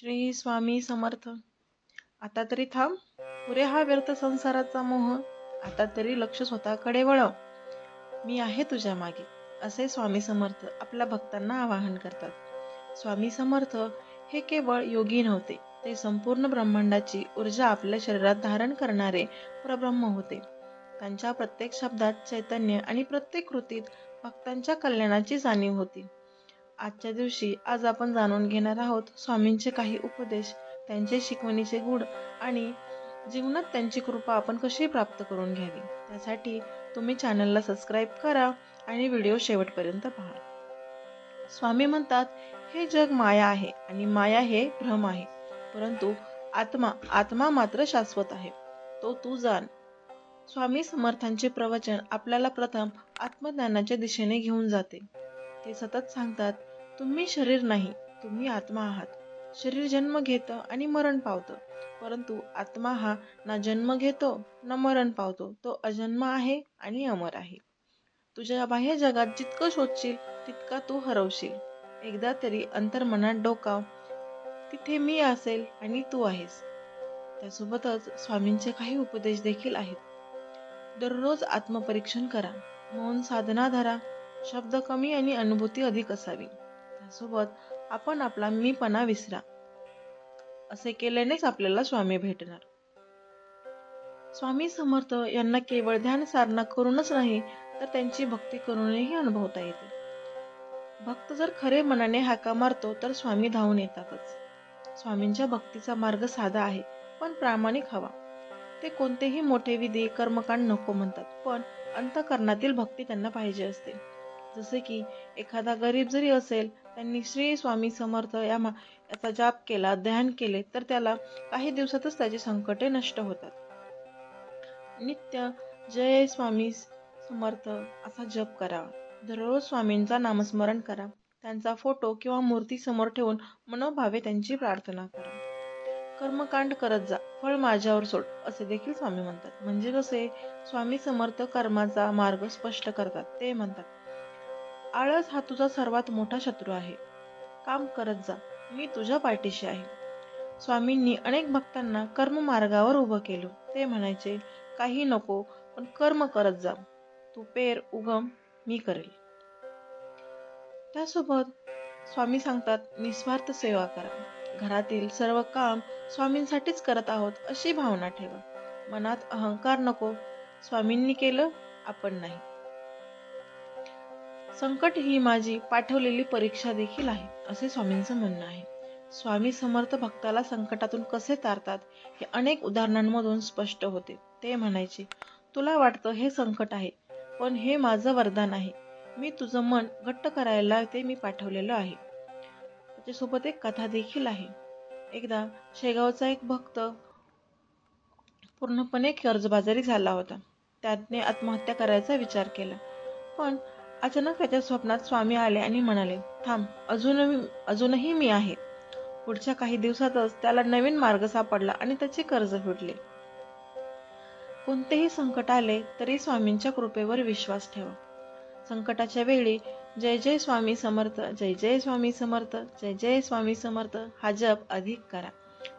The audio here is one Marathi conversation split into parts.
श्री स्वामी समर्थ. आता तरी थांब. पुरे हा व्यर्थ संसाराचा मोह. आता तरी लक्ष स्वतःकडे वळव. मी आहे तुझ्या मागे. असे स्वामी समर्थ आपल्या भक्तांना आवाहन करतात. स्वामी समर्थ हे केवळ योगी नव्हते. ते संपूर्ण ब्रह्मांडाची ऊर्जा आपल्या शरीरात धारण करणारे परब्रह्म होते. त्यांच्या प्रत्येक शब्दात चैतन्य आणि प्रत्येक कृतीत भक्तांच्या कल्याणाची जाणीव होती. आजच्या दिवशी आज आपण जाणून घेणार आहोत स्वामींचे काही उपदेश त्यांचे शिकवणीचे गुण आणि जीवनात त्यांची कृपा आपण कशी प्राप्त करून घ्यावी. त्यासाठी तुम्ही चॅनलला सबस्क्राईब करा आणि व्हिडिओ शेवटपर्यंत पहा. स्वामी म्हणतात हे जग माया आहे आणि माया हे भ्रम आहे परंतु आत्मा आत्मा मात्र शाश्वत आहे. तो तू जाण. स्वामी समर्थांचे प्रवचन आपल्याला प्रथम आत्मज्ञानाच्या दिशेने घेऊन जाते. ते सतत सांगतात तुम्ही शरीर नाही तुम्ही आत्मा आहात. शरीर जन्म घेतं आणि मरण पावतं. परंतु आत्मा हा ना जन्म घेतो ना मरण पावतो. तो अजन्म आहे आणि अमर आहे. तुझ्या बाह्य जगात जितकं शोधशील तितका तू हरवशील. एकदा तरी अंतर्मनात डोकाव तिथे मी असेल आणि तू आहेस. त्यासोबतच स्वामींचे काही उपदेश देखील आहेत. दररोज आत्मपरीक्षण करा. मौन साधना धरा. शब्द कमी आणि अनुभूती अधिक असावी. सोबत आपण आपला मीपणा विसरा. असे केल्यानेच आपल्याला स्वामी भेटणार. स्वामी समर्थ यांना केवळ ध्यान साधना करूनच नाही तर त्यांची भक्ती करूनही अनुभवता येते. भक्त जर खरे मनाने हाका मारतो तर स्वामी धावून येतातच. स्वामींच्या भक्तीचा मार्ग साधा आहे पण प्रामाणिक हवा. ते कोणतेही मोठे विधी कर्मकांड नको म्हणतात पण अंतकरणातील भक्ती त्यांना पाहिजे असते. जसे की एखादा गरीब जरी असेल त्यांनी श्री स्वामी समर्थ या याचा जाप केला ध्यान केले तर त्याला काही दिवसातच त्याची संकटे नष्ट होतात. नित्य जय स्वामी समर्थ असा जप करावा दररोज स्वामींचा नामस्मरण करा. त्यांचा फोटो किंवा मूर्ती समोर ठेवून मनोभावे त्यांची प्रार्थना करा. कर्मकांड करत जा. फळ माझ्यावर सोड असे देखील स्वामी म्हणतात. म्हणजे कसे? स्वामी समर्थ कर्माचा मार्ग स्पष्ट करतात. ते म्हणतात आळस हा तुझा सर्वात मोठा शत्रू आहे. काम करत जा. मी तुझ्या पाठीशी आहे. स्वामींनी अनेक भक्तांना कर्म मार्गावर उभं केलं. ते म्हणायचे काही नको पण कर्म करत जा. तू पेर उगम मी करेल. त्यासोबत स्वामी सांगतात निस्वार्थ सेवा करा. घरातील सर्व काम स्वामींसाठीच करत आहोत अशी भावना ठेवा. मनात अहंकार नको. स्वामींनी केलं आपण नाही. संकट ही माझी पाठवलेली परीक्षा देखील आहे असे स्वामींचं म्हणणं आहे. स्वामी समर्थ भक्ताला संकटातून कसे तारतात हे अनेक उदाहरणांमधून स्पष्ट होते. ते म्हणायचे तुला वाटतं हे संकट आहे पण हे माझं वरदान आहे. मी तुझं मन घट्ट करायला ते मी पाठवलेलं आहे. त्याच्यासोबत एक कथा देखील आहे. एकदा शेगावचा एक भक्त पूर्णपणे कर्जबाजारी झाला होता. त्याने आत्महत्या करायचा विचार केला. पण अचानक त्याच्या स्वप्नात स्वामी आले आणि म्हणाले थांब अजूनही अजूनही मी आहे. पुढच्या काही दिवसातच त्याला नवीन मार्ग सापडला आणि त्याचे कर्ज फिटले कोणतेही संकट आले तरी स्वामींच्या कृपेवर विश्वास ठेवा. संकटाच्या वेळी जय जय स्वामी समर्थ जय जय स्वामी समर्थ जय जय स्वामी समर्थ हा जप अधिक करा.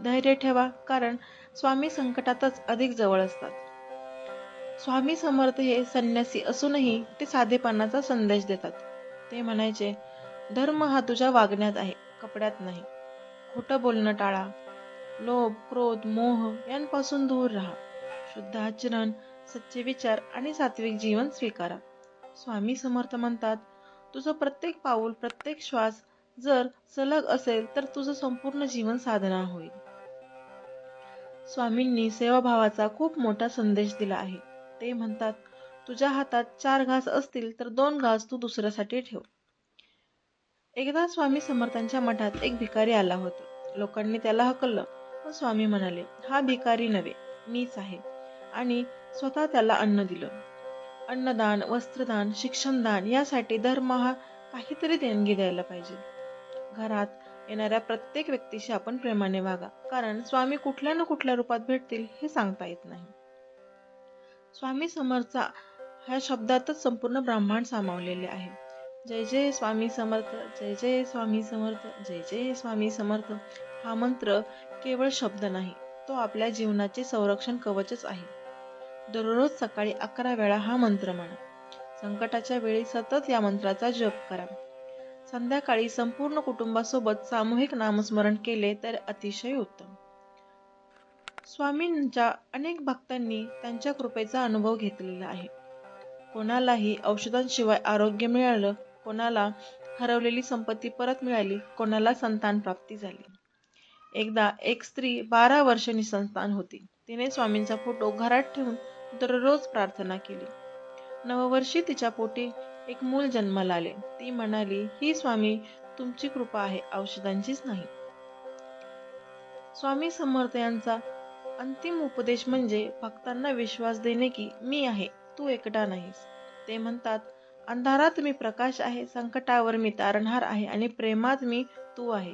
धैर्य ठेवा कारण स्वामी संकटातच अधिक जवळ असतात. स्वामी समर्थ हे संन्यासी असूनही ते साधेपणाचा संदेश देतात. ते म्हणायचे धर्म हा तुझ्या वागण्यात आहे कपड्यात नाही. खोटं बोलणं टाळा. लोभ क्रोध मोह यांपासून दूर राहा. शुद्ध आचरण सच्चे विचार आणि सात्विक जीवन स्वीकारा. स्वामी समर्थ म्हणतात तुझं प्रत्येक पाऊल प्रत्येक श्वास जर सलग असेल तर तुझं संपूर्ण जीवन साधना होईल. स्वामींनी सेवाभावाचा खूप मोठा संदेश दिला आहे. ते म्हणतात तुझ्या हातात चार घास असतील तर दोन घास तू दुसऱ्यासाठी ठेव. एकदा स्वामी समर्थांच्या मठात एक भिकारी आला होता. लोकांनी त्याला हकललं. पण स्वामी म्हणाले हा भिकारी नव्हे मीच आहे. आणि स्वतः त्याला अन्न दिलं. अन्नदान वस्त्रदान शिक्षणदान यासाठी धर्म हा काहीतरी देणगी द्यायला पाहिजे. घरात येणाऱ्या प्रत्येक व्यक्तीशी आपण प्रेमाने वागा कारण स्वामी कुठल्या ना कुठल्या रूपात भेटतील हे सांगता येत नाही. स्वामी समर्थ ह्या शब्दातच संपूर्ण ब्रह्मांड सामावलेले आहे. जय जय स्वामी समर्थ जय जय स्वामी समर्थ जय जय स्वामी समर्थ. हा मंत्र केवळ शब्द नाही तो आपल्या जीवनाचे संरक्षण कवचच आहे. दररोज सकाळी अकरा वेळा हा मंत्र म्हणा. संकटाच्या वेळी सतत या मंत्राचा जप करा. संध्याकाळी संपूर्ण कुटुंबासोबत सामूहिक नामस्मरण केले तर अतिशय उत्तम. स्वामींच्या अनेक भक्तांनी त्यांच्या कृपेचा अनुभव घेतलेला आहे. कोणालाही औषधांशिवाय आरोग्य मिळालं कोणाला हरवलेली संपत्ती परत मिळाली कोणाला संतान प्राप्ती झाली. एकदा एक स्त्री बारा वर्षांनी संतान होती. तिने स्वामींचा फोटो घरात ठेवून दररोज प्रार्थना केली. नववर्षी तिच्या पोटी एक मूल जन्माला आले. ती म्हणाली ही स्वामी तुमची कृपा आहे औषधांचीच नाही. स्वामी समर्थ यांचा अंतिम उपदेश म्हणजे भक्तांना विश्वास देणे की मी आहे तू एकटा नाहीस. ते म्हणतात अंधारात मी प्रकाश आहे संकटावर मी तारणहार आहे आणि प्रेमात मी तू आहे.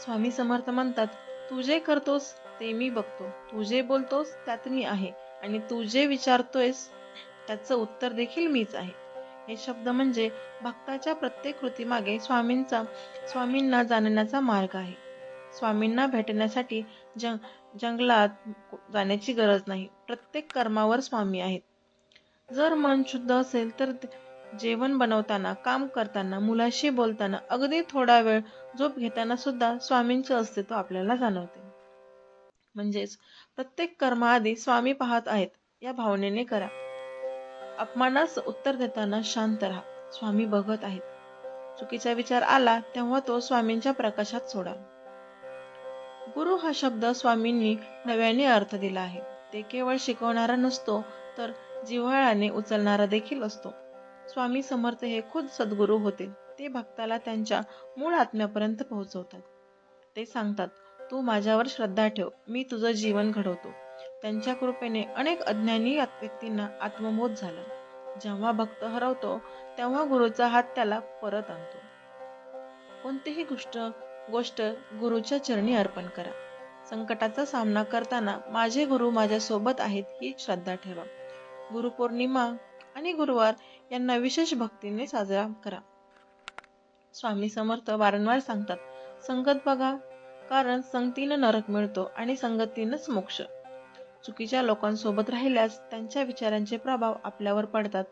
स्वामी समर्थ म्हणतात तू जे करतोस ते मी बघतो. तू जे बोलतोस त्यात मी आहे. आणि तू जे विचारतोयस त्याचं उत्तर देखील मीच आहे. हे शब्द म्हणजे भक्ताच्या प्रत्येक कृतीमागे स्वामींचा स्वामींना जाणण्याचा मार्ग आहे. स्वामींना भेटण्यासाठी जंग जंगलात जाण्याची गरज नाही. प्रत्येक कर्मावर स्वामी आहेत. जर मन शुद्ध असेल तर जेवण बनवताना काम करताना मुलाशी बोलताना अगदी थोडा वेळ झोप घेताना सुद्धा स्वामींचे अस्तित्व आपल्याला जाणवते. म्हणजेच प्रत्येक कर्माआधी स्वामी पाहत आहेत या भावनेने करा. अपमानास उत्तर देताना शांत राहा. स्वामी बघत आहेत. चुकीचा विचार आला तेव्हा तो स्वामींच्या प्रकाशात सोडा. गुरु हा शब्द स्वामींनी नव्याने अर्थ दिला आहे. ते केवळ शिकवणारा नसतो तर जिव्हाळ्याने उचलणारा देखील असतो. स्वामी समर्थ हे खुद सद्गुरू होते. ते भक्ताला त्यांच्या मूळ आत्म्यापर्यंत पोहोचवतात. ते सांगतात तू माझ्यावर श्रद्धा ठेव. मी तुझं जीवन घडवतो. त्यांच्या कृपेने अनेक अज्ञानी व्यक्तींना आत्मबोध झाला. जेव्हा भक्त हरवतो तेव्हा गुरुचा हात त्याला परत आणतो. कोणतीही गोष्ट गोष्ट गुरुच्या चरणी अर्पण करा. संकटाचा सामना करताना माझे गुरु माझ्या सोबत आहेत ही श्रद्धा ठेवा. गुरुपौर्णिमा आणि गुरुवार यांना विशेष भक्तीने साजरा करा. स्वामी समर्थ वारंवार सांगतात संगत बघा कारण संगतीनं नरक मिळतो आणि संगतीनंच मोक्ष. चुकीच्या लोकांसोबत राहिल्यास त्यांच्या विचारांचे प्रभाव आपल्यावर पडतात.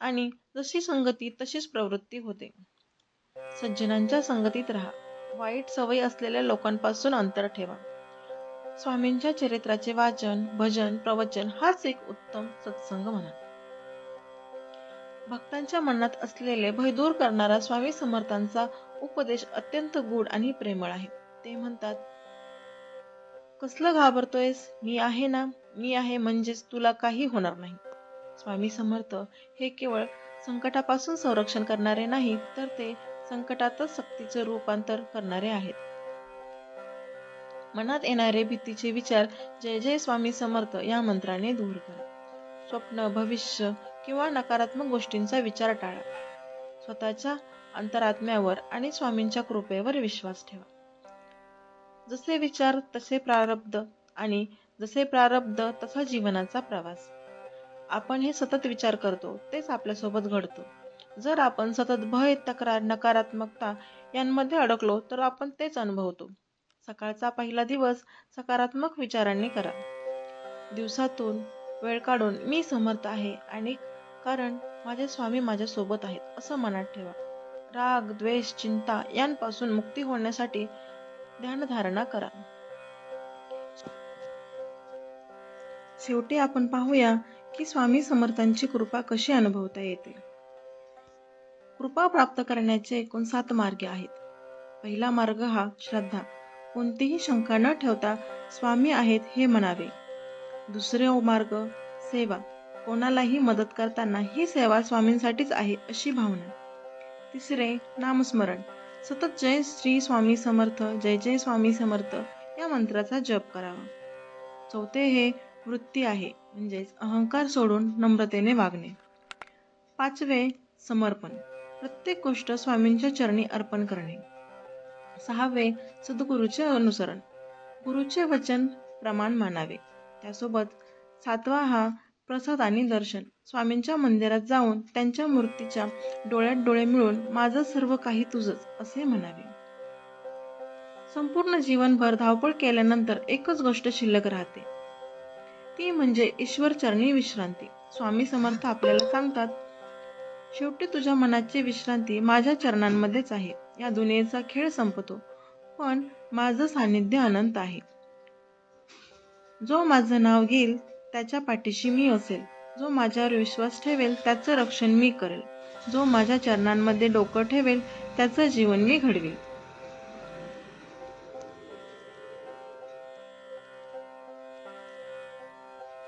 आणि जशी संगती तशीच प्रवृत्ती होते. सज्जनांच्या संगतीत राहा. वाईट सवयी असलेल्या लोकांपासून अंतर ठेवा. स्वामींच्या चरित्राचे वाचन भजन प्रवचन हाच एक उत्तम सत्संग म्हणा. भक्तांच्या मनात असलेले भय दूर करणारा स्वामी समर्थांचा उपदेश अत्यंत गूढ आणि प्रेमळ आहे. ते म्हणतात कसलं घाबरतोयस? मी आहे ना मी आहे म्हणजेच तुला काही होणार नाही. स्वामी समर्थ हे केवळ संकटापासून संरक्षण करणारे नाही तर ते संकटातच शक्तीचे रूपांतर करणारे आहेत. मनात येणारे भीतीचे विचार जय जय स्वामी समर्थ या मंत्राने दूर करा. स्वप्न भविष्य किंवा नकारात्मक गोष्टींचा विचार टाळा. स्वतःच्या अंतरात्म्यावर आणि स्वामींच्या कृपेवर विश्वास ठेवा. जसे विचार तसे प्रारब्ध आणि जसे प्रारब्ध तसा जीवनाचा प्रवास. आपण हे सतत विचार करतो तेच आपल्यासोबत घडतो. जर आपण सतत भय तक्रार नकारात्मकता यांमध्ये अडकलो तर आपण तेच अनुभवतो. सकाळचा पहिला दिवस सकारात्मक विचारांनी करा. दिवसातून वेळ काढून मी समर्थ आहे आणि कारण माझे स्वामी माझ्यासोबत आहेत असं मनात ठेवा. राग द्वेष चिंता यांपासून मुक्ती होण्यासाठी ध्यानधारणा करा. शेवटी आपण पाहूया की स्वामी समर्थांची कृपा कशी अनुभवता येते. कृपा प्राप्त करण्याचे एकूण सात मार्ग आहेत. पहिला मार्ग हा श्रद्धा. कोणतीही शंका न ठेवता स्वामी आहेत हे म्हणावे. दुसरे मार्ग सेवा. कोणालाही मदत करताना ही सेवा स्वामींसाठीच आहे अशी भावना. तिसरे नामस्मरण. सतत जय श्री स्वामी समर्थ जय जय स्वामी समर्थ या मंत्राचा जप करावा. चौथे हे वृत्ती आहे म्हणजेच अहंकार सोडून नम्रतेने वागणे. पाचवे समर्पण प्रत्येक गोष्ट स्वामींच्या चरणी अर्पण करणे. सहावे सद्गुरूचे अनुसरण गुरुचे वचन प्रमाण मानावे. त्यासोबत सातवा हा प्रसाद आणि दर्शन. स्वामींच्या मंदिरात जाऊन त्यांच्या मूर्तीच्या डोळ्यात डोळे मिळून माझं सर्व काही तुझंच असे म्हणावे. संपूर्ण जीवनभर धावपळ केल्यानंतर एकच गोष्ट शिल्लक राहते. ती म्हणजे ईश्वर चरणी विश्रांती. स्वामी समर्थ आपल्याला सांगतात शेवटी तुझ्या मनाची विश्रांती माझ्या चरणांमध्येच आहे. या दुनियेचा खेळ संपतो पण माझं सानिध्य अनंत आहे. जो माझं नाव घेईल त्याच्या पाठीशी मी असेल. जो माझ्यावर विश्वास ठेवेल त्याचं रक्षण मी करेल. जो माझ्या चरणांमध्ये डोकं ठेवेल त्याचं जीवन मी घडवेल.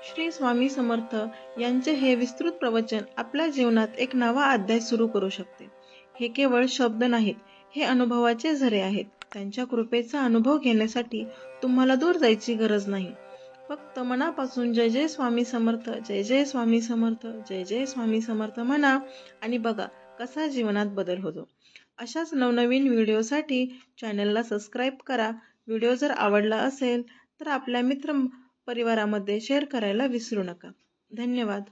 श्री स्वामी समर्थ यांचे हे विस्तृत प्रवचन आपल्या जीवनात एक नवा अध्याय सुरू करू शकते. हे केवळ शब्द नाहीत हे अनुभवाचे झरे आहेत. त्यांच्या कृपेचा अनुभव घेण्यासाठी तुम्हाला दूर जायची गरज नाही. फक्त मनापासून जय जय स्वामी समर्थ जय जय स्वामी समर्थ जय जय स्वामी समर्थ म्हणा. आणि बघा कसा जीवनात बदल होतो. अशाच नवनवीन व्हिडिओसाठी चॅनलला सबस्क्राईब करा. व्हिडिओ जर आवडला असेल तर आपल्या मित्र परिवारामध्ये शेअर करायला विसरू नका. धन्यवाद.